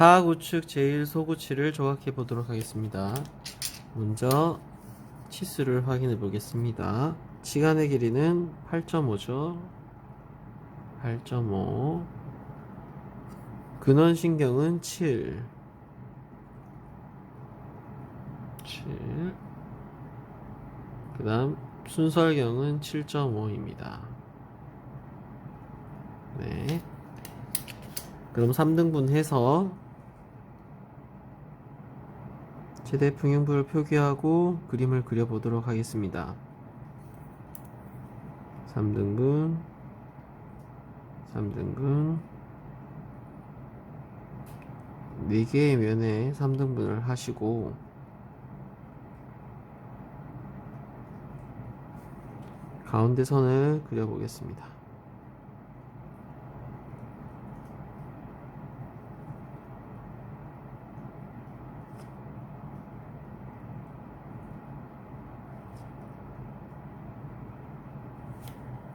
하악 우측 제1 소구치를 조각해 보도록 하겠습니다. 먼저 치수를 확인해 보겠습니다. 시간의 길이는 8.5죠. 8.5 근원 신경은 7 7그 다음 순설경은 7.5입니다. 네. 그럼 3등분 해서 최대 평형부를 표기하고 그림을 그려보도록 하겠습니다. 3등분 3등분 4개의 면에 3등분을 하시고 가운데 선을 그려보겠습니다.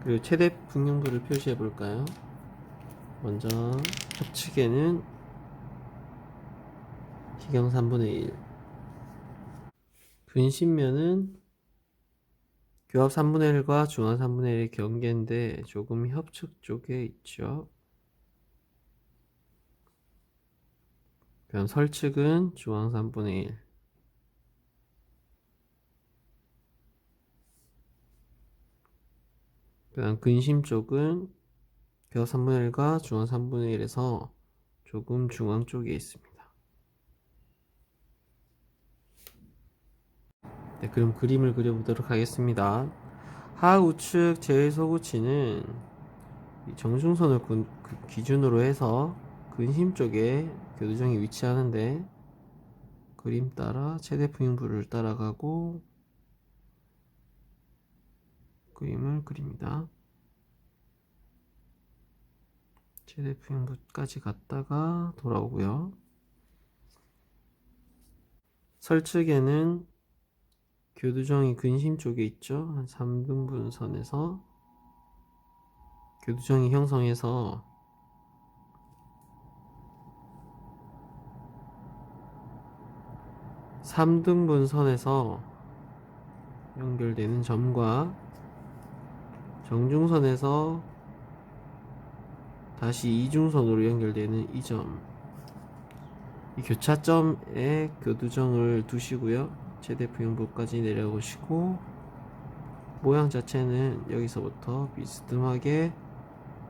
그리고 최대 풍경도를 표시해 볼까요? 먼저 협측에는 기경 3분의 1 근신면은 교합 3분의 1과 중앙 3분의 1의 경계인데 조금 협측 쪽에 있죠. 그럼 설측은 중앙 3분의 1 그 다음 근심 쪽은 교합 3분의 1과 중앙 3분의 1에서 조금 중앙 쪽에 있습니다. 네, 그럼 그림을 그려보도록 하겠습니다. 하우측 제소구치는 정중선을 군- 그 기준으로 해서 근심 쪽에 교두정이 위치하는데 그림 따라 최대 풍인부를 따라가고 그림을 그립니다. 최대 풍인부까지 갔다가 돌아오고요. 설측에는 교두정이 근심 쪽에 있죠. 한 3등분 선에서 교두정이 형성해서 삼등분 선에서 연결되는 점과 정중선에서 다시 이중선으로 연결되는 이 점, 이 교차점에 교두정을 두시고요. 최대 부영부까지 내려오시고 모양 자체는 여기서부터 비스듬하게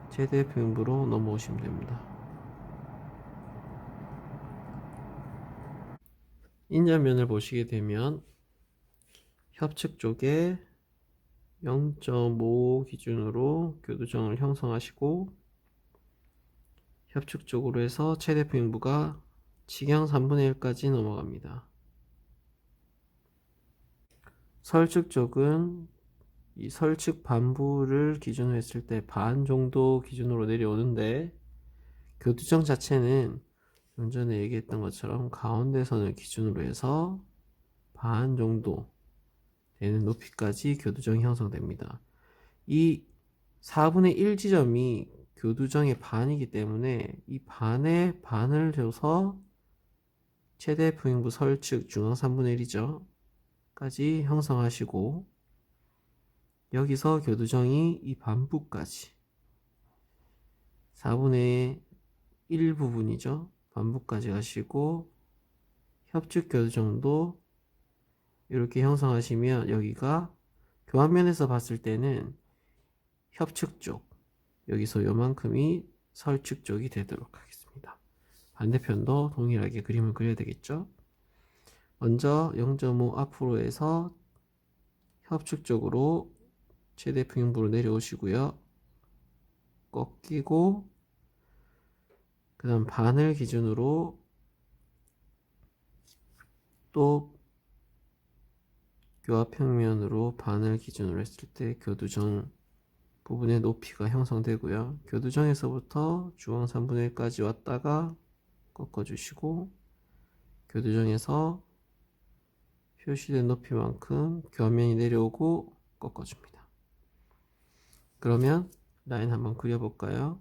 최대 부영부로 넘어오시면 됩니다. 인자면을 보시게 되면 협측 쪽에 0.5 기준으로 교두정을 형성하시고 협측 쪽으로 해서 최대 부영부가 지경 3분의 1까지 넘어갑니다. 설측 쪽은 이 설측 반부를 기준으로 했을 때 반 정도 기준으로 내려오는데 교두정 자체는 좀 전에 얘기했던 것처럼 가운데 선을 기준으로 해서 반 정도 되는 높이까지 교두정이 형성됩니다. 이 4분의 1 지점이 교두정의 반이기 때문에 이 반의 반을 줘서 최대 부행부 설측 중앙 3분의 1이죠. 까지 형성하시고 여기서 교두정이 이 반부까지 4분의 1 부분이죠. 반부까지 가시고 협측 교두정도 이렇게 형성하시면 여기가 교환면에서 봤을 때는 협측 쪽 여기서 요만큼이 설측 쪽이 되도록 하겠습니다. 반대편도 동일하게 그림을 그려야 되겠죠. 먼저 0.5 앞으로 해서 협측 쪽으로 최대 평형부로 내려오시고요. 꺾이고 그 다음 반을 기준으로 또 교합평면으로 반을 기준으로 했을 때 교두정 부분의 높이가 형성되고요. 교두정에서부터 중앙 3분의 1까지 왔다가 꺾어주시고 교두정에서 표시된 높이만큼 교면이 내려오고 꺾어줍니다. 그러면 라인 한번 그려볼까요?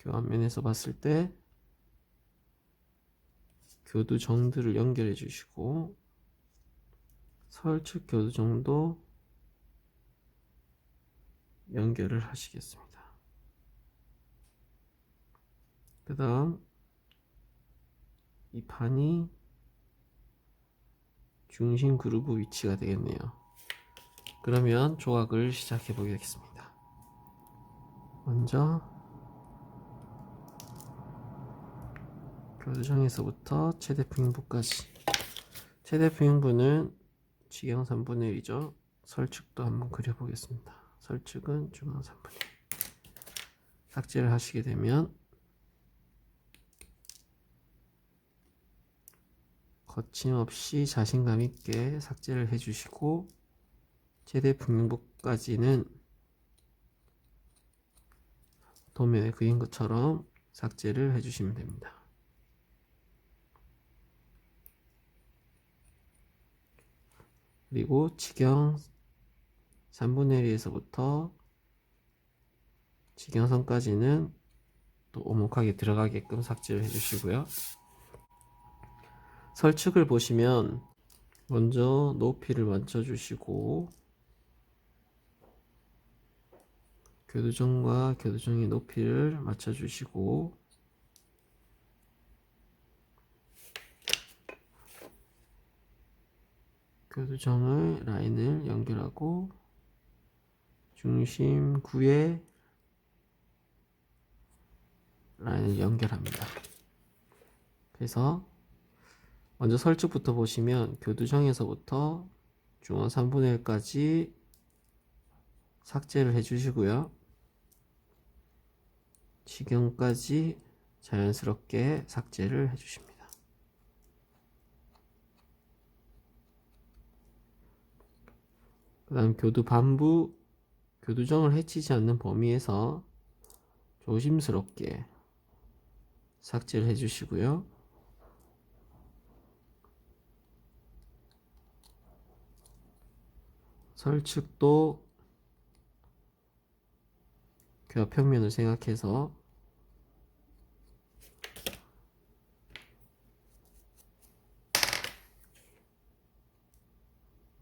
교환면에서 봤을 때 교두정들을 연결해 주시고 설측 교두정도 연결을 하시겠습니다. 그 다음 이 판이 중심 그루브 위치가 되겠네요. 그러면 조각을 시작해 보겠습니다. 먼저 교두정에서부터 최대 풍인부까지 최대 풍인부는 지경 3분의 1이죠. 설측도 한번 그려보겠습니다. 설측은 중앙 3분의 1 삭제를 하시게 되면 거침없이 자신감 있게 삭제를 해주시고 최대 풍인부까지는 도면에 그린 것처럼 삭제를 해주시면 됩니다. 그리고 지경 3분의 1에서부터 지경선까지는 또 오목하게 들어가게끔 삭제를 해주시고요. 설축을 보시면 먼저 높이를 맞춰주시고 교두정과 교두정의 높이를 맞춰주시고 교두정의 라인을 연결하고 중심 9에 라인을 연결합니다. 그래서 먼저 설축부터 보시면 교두정에서부터 중앙 3분의 1까지 삭제를 해주시고요. 지경까지 자연스럽게 삭제를 해주십니다. 그 다음 교두 반부 교두정을 해치지 않는 범위에서 조심스럽게 삭제를 해주시고요. 설측도 교합 평면을 생각해서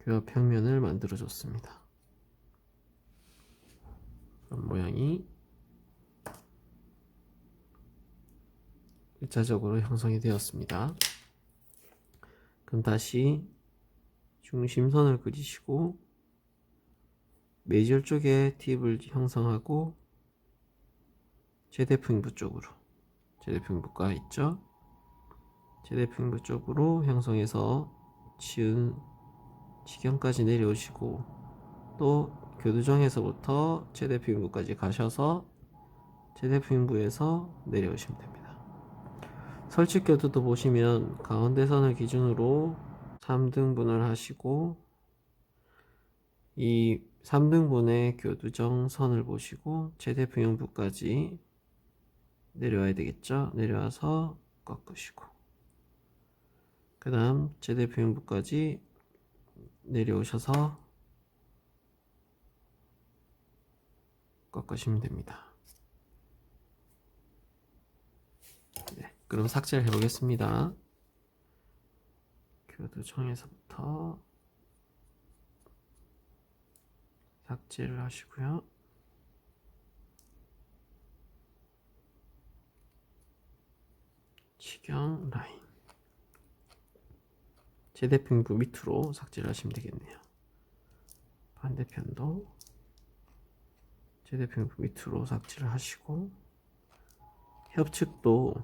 교합 평면을 만들어 줬습니다. 그런 모양이 1차적으로 형성이 되었습니다. 그럼 다시 중심선을 그리시고 메이저 쪽에 팁을 형성하고 최대풍부 쪽으로 최대풍부가 있죠 최대풍부 쪽으로 형성해서 치은 지경까지 내려오시고 또 교두정에서부터 최대풍부까지 가셔서 최대풍부에서 내려오시면 됩니다. 설치교두도 보시면 가운데 선을 기준으로 3등분을 하시고 이 3등분의 교두정 선을 보시고 최대 평형부까지 내려와야 되겠죠? 내려와서 꺾으시고. 그 다음 최대 평형부까지 내려오셔서 꺾으시면 됩니다. 네, 그럼 삭제를 해 보겠습니다. 교두정에서부터 삭제를 하시고요. 치경 라인 제대평부 밑으로 삭제를 하시면 되겠네요. 반대편도 제대평부 밑으로 삭제를 하시고 협측도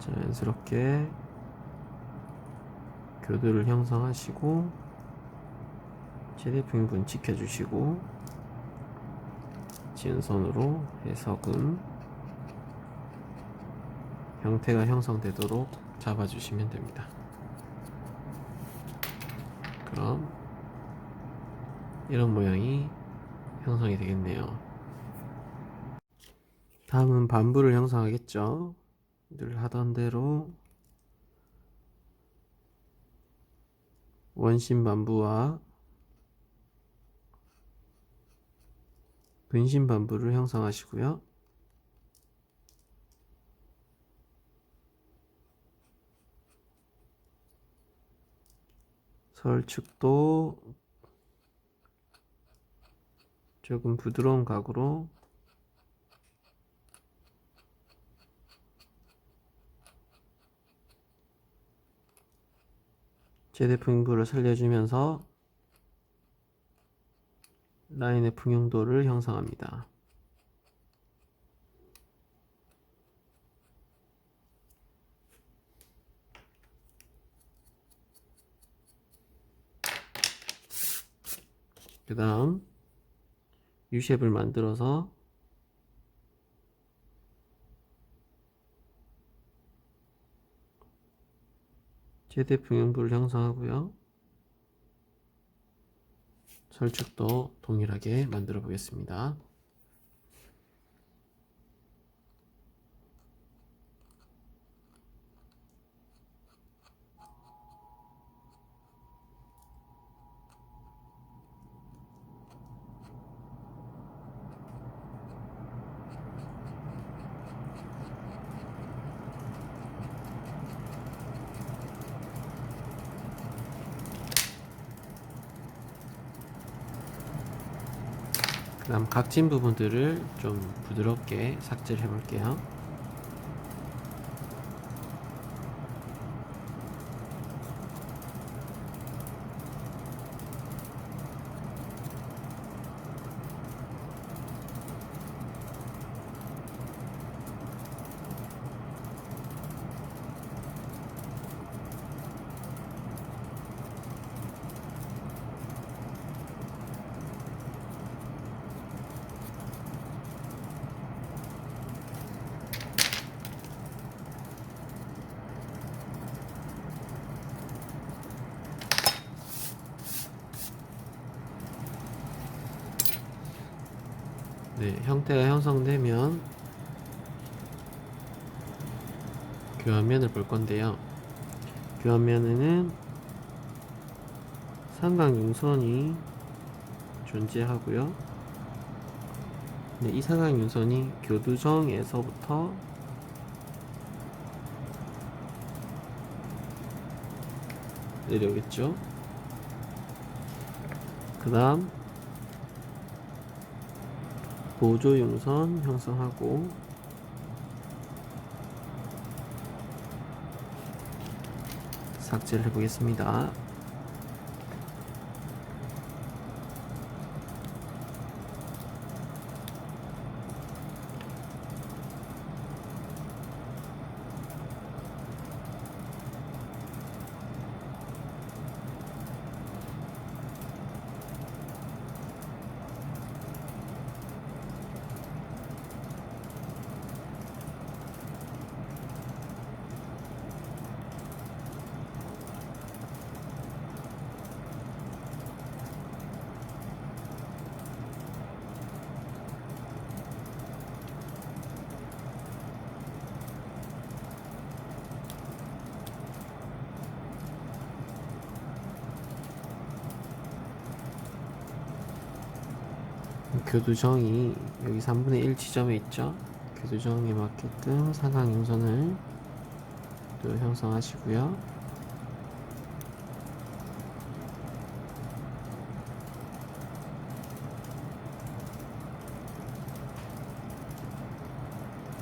자연스럽게 교두를 형성하시고 최대 평분 지켜주시고 지은선으로 해석은 형태가 형성되도록 잡아주시면 됩니다. 그럼 이런 모양이 형성이 되겠네요. 다음은 반부를 형성하겠죠. 늘 하던 대로 원심 반부와 근심 반부를 형성하시고요. 설축도 조금 부드러운 각으로 제대 풍부를 살려주면서 라인의 풍용도를 형성합니다. 그 다음 U쉐입을 만들어서 최대 평형부를 형성하고요. 설축도 동일하게 만들어 보겠습니다. 그 다음 각진 부분들을 좀 부드럽게 삭제를 해 볼게요. 네, 형태가 형성되면 교환면을 볼 건데요. 교환면에는 삼각윤선이 존재하고요. 네, 이 삼각윤선이 교두정에서부터 내려오겠죠. 그 다음 보조 용선 형성하고 삭제를 해보겠습니다. 교두정이 여기 3분의 1 지점에 있죠. 교두정에 맞게끔 상강용선을 또 형성하시고요.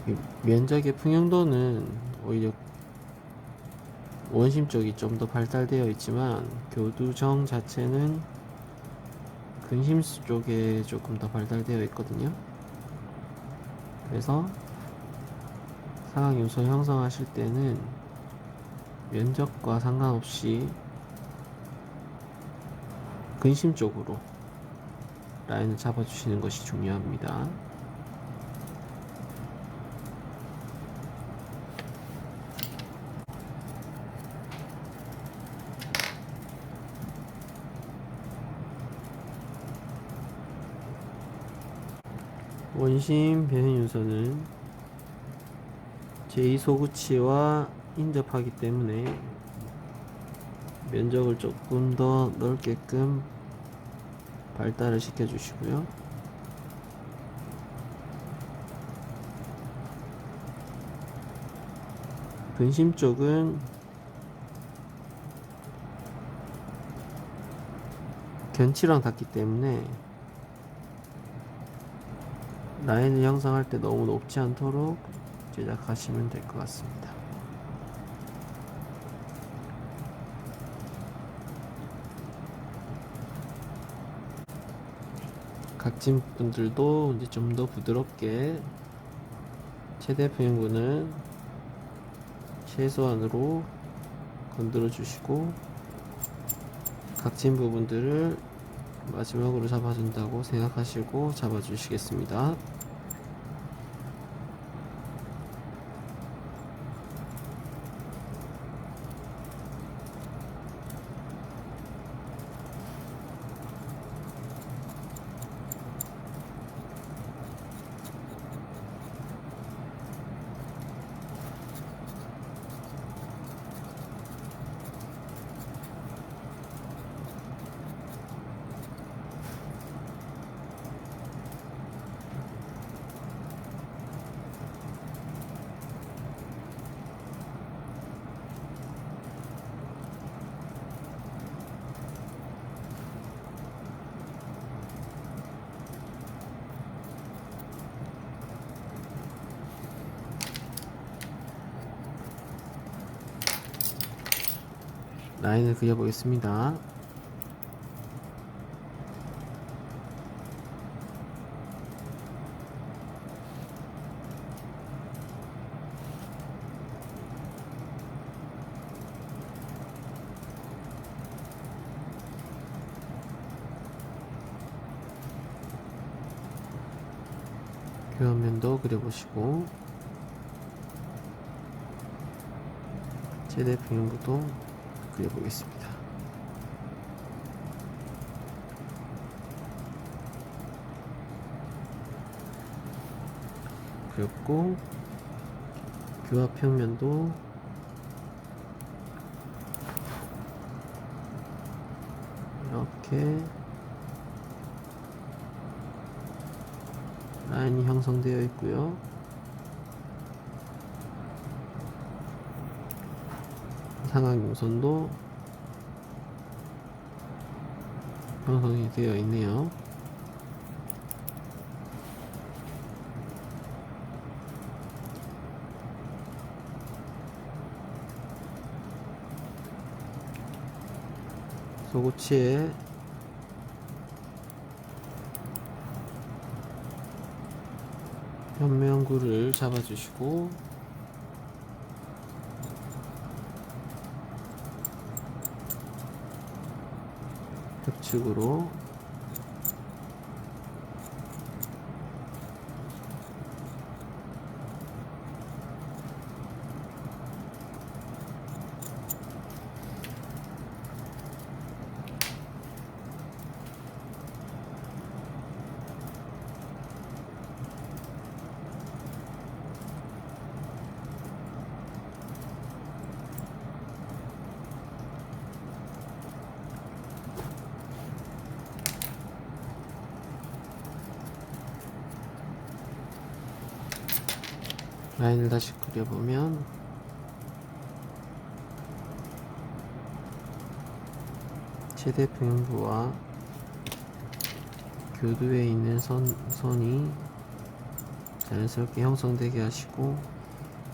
이 면적의 풍용도는 오히려 원심 쪽이 좀 더 발달되어 있지만 교두정 자체는 근심수 쪽에 조금 더 발달되어 있거든요. 그래서 상황 요소 형성하실 때는 면적과 상관없이 근심 쪽으로 라인을 잡아주시는 것이 중요합니다. 원심 변형 유선은 제2소구치와 인접하기 때문에 면적을 조금 더 넓게끔 발달을 시켜 주시고요. 근심 쪽은 견치랑 닿기 때문에 라인을 형성할 때 너무 높지 않도록 제작하시면 될 것 같습니다. 각진 분들도 이제 좀 더 부드럽게 최대 평균은 최소한으로 건드려 주시고 각진 부분들을 마지막으로 잡아준다고 생각하시고 잡아주시겠습니다. 라인을 그려보겠습니다. 교환면도 그려보시고 최대 평형부도 그려보겠습니다. 그렸고 교합 평면도 이렇게 라인이 형성되어 있고요. 상황 용선도 형성이 되어 있네요. 소고치에 현면구를 잡아주시고 협축으로 라인을 다시 그려보면 최대 평행부와 교두에 있는 선, 선이 자연스럽게 형성되게 하시고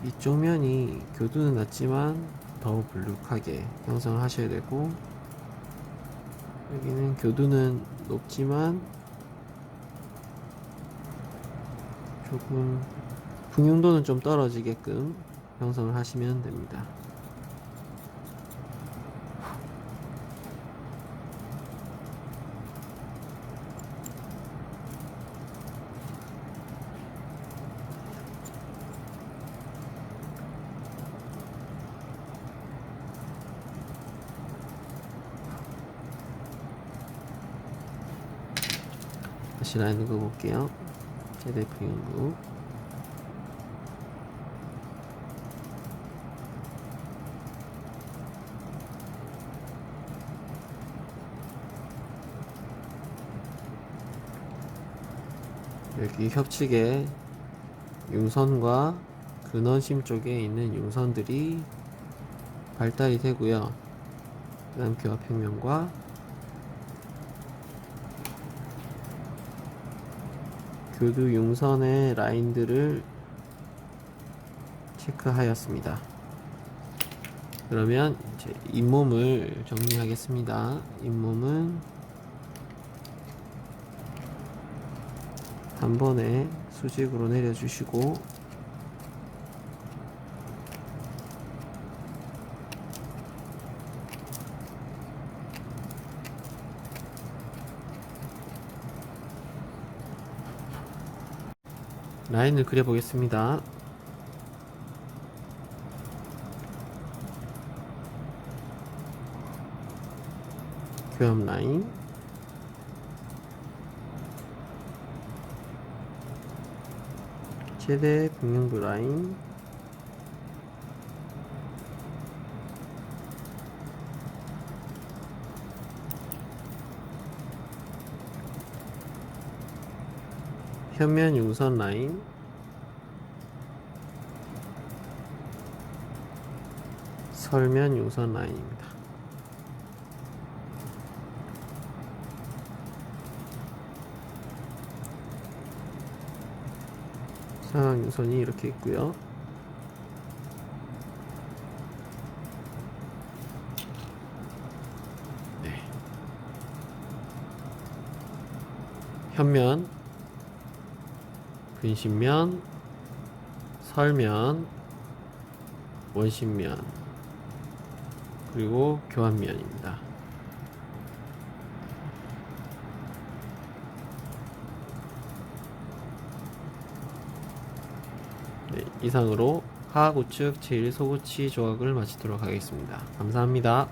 이쪽 면이 교두는 낮지만 더 불룩하게 형성을 하셔야 되고 여기는 교두는 높지만 조금 풍용도는 좀 떨어지게끔 형성을 하시면 됩니다. 다시 라인 그어볼게요. 최대 풍용도 여기 협측에 융선과 근원심 쪽에 있는 용선들이 발달이 되고요. 그 다음 교합평면과 교두 용선의 라인들을 체크하였습니다. 그러면 이제 잇몸을 정리하겠습니다. 잇몸은 한 번에 수직으로 내려주시고 라인을 그려보겠습니다. 교합 라인 최대 평행부 라인 현면 용선 라인 설면 용선 라인입니다. 상황 용선이 이렇게 있고요. 네. 현면, 근신면, 설면, 원심면, 그리고 교환면입니다. 네, 이상으로 하하우측 제1소고치 조각을 마치도록 하겠습니다. 감사합니다.